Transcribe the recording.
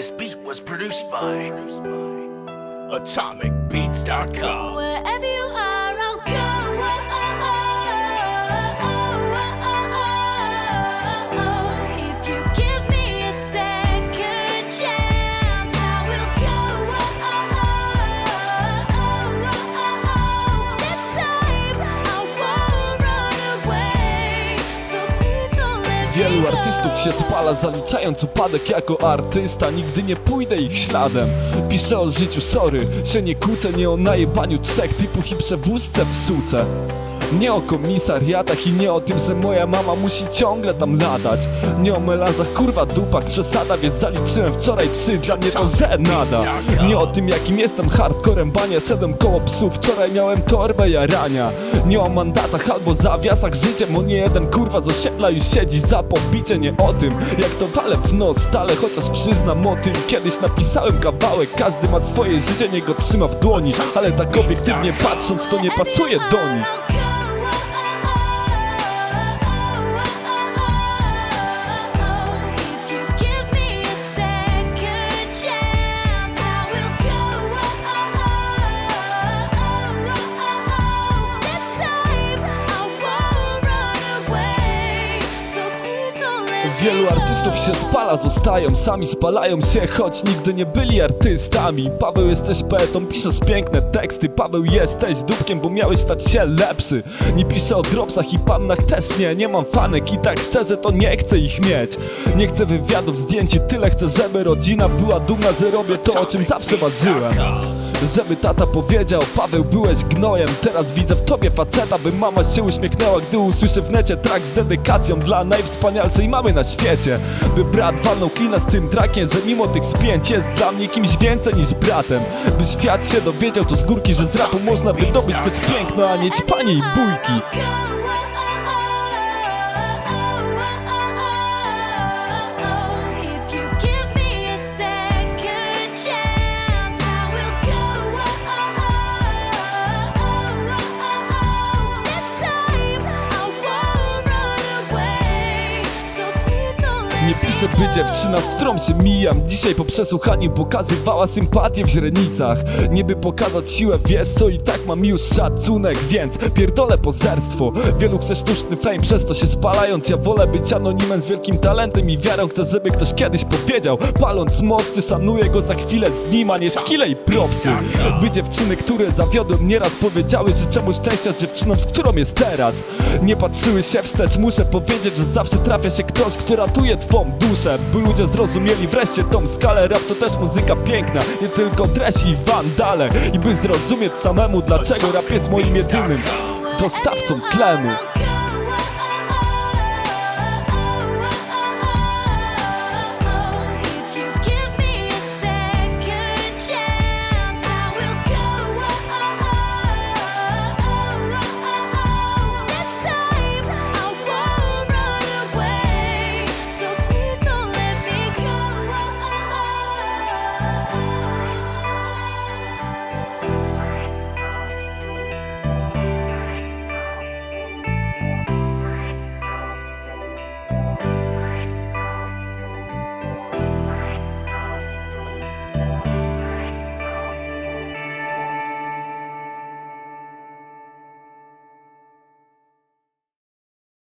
This beat was produced by AtomicBeats.com. Wherever Wielu artystów się spala, zaliczając upadek jako artysta. Nigdy nie pójdę ich śladem. Piszę o życiu, sorry, się nie kłócę Nie o najebaniu trzech typów i przewózce w suce nie o komisariatach i nie o tym, że moja mama musi ciągle tam latać. Nie o melanżach, kurwa dupach, przesada, więc zaliczyłem wczoraj trzy, dla mnie to żenada Nie o tym jakim jestem hardcorem, bania, szedłem koło psów, wczoraj miałem torbę jarania. Nie o mandatach albo zawiasach życiem, o nie jeden kurwa z osiedla już siedzi. Za pobicie Nie o tym, jak to walę w nos stale, chociaż przyznam o tym. Kiedyś napisałem kawałek, każdy ma swoje życie, nie go trzyma w dłoni. Ale tak obiektywnie patrząc, to nie pasuje do nich Wielu artystów się spala, zostają sami, spalają się, choć nigdy nie byli artystami. Paweł jesteś poetą, piszesz piękne teksty. Paweł jesteś dupkiem, bo miałeś stać się lepszy. Nie piszę o dropsach i pannach też nie, nie mam fanek. I tak szczerze to nie chcę ich mieć. Nie chcę wywiadów, zdjęć i tyle chcę, żeby rodzina była dumna, że robię to, o czym zawsze marzyłem żeby tata powiedział, Paweł byłeś gnojem. Teraz widzę w tobie faceta, by mama się uśmiechnęła Gdy usłyszy w necie track z dedykacją Dla najwspanialszej mamy na świecie. By brat walnął klina z tym trackiem Że mimo tych spięć jest dla mnie kimś więcej niż bratem. By świat się dowiedział to z górki, że z rapu można wydobyć też piękno A nie ćpanie i bójki Nie piszę by dziewczyna, z którą się mijam. Dzisiaj po przesłuchaniu pokazywała sympatię w źrenicach. Nie by pokazać siłę, wiesz co i tak mam już szacunek Więc pierdolę pozerstwo. Wielu chce sztuczny fame, przez to się spalając. Ja wolę być anonimem z wielkim talentem i wiarą Chcę, żeby ktoś kiedyś powiedział. Paląc mosty, szanuję go za chwilę z nim A nie skille i propsy By dziewczyny, które zawiodłem nieraz powiedziały Życzę mu szczęścia z dziewczyną, z którą jest teraz? Nie patrzyły się wstecz, muszę powiedzieć, że zawsze trafia się ktoś, kto ratuje twą duszę By ludzie zrozumieli wreszcie tą skalę. Rap to też muzyka piękna, nie tylko treść i wandale. I by zrozumieć samemu, dlaczego rap jest moim jedynym dostawcą tlenu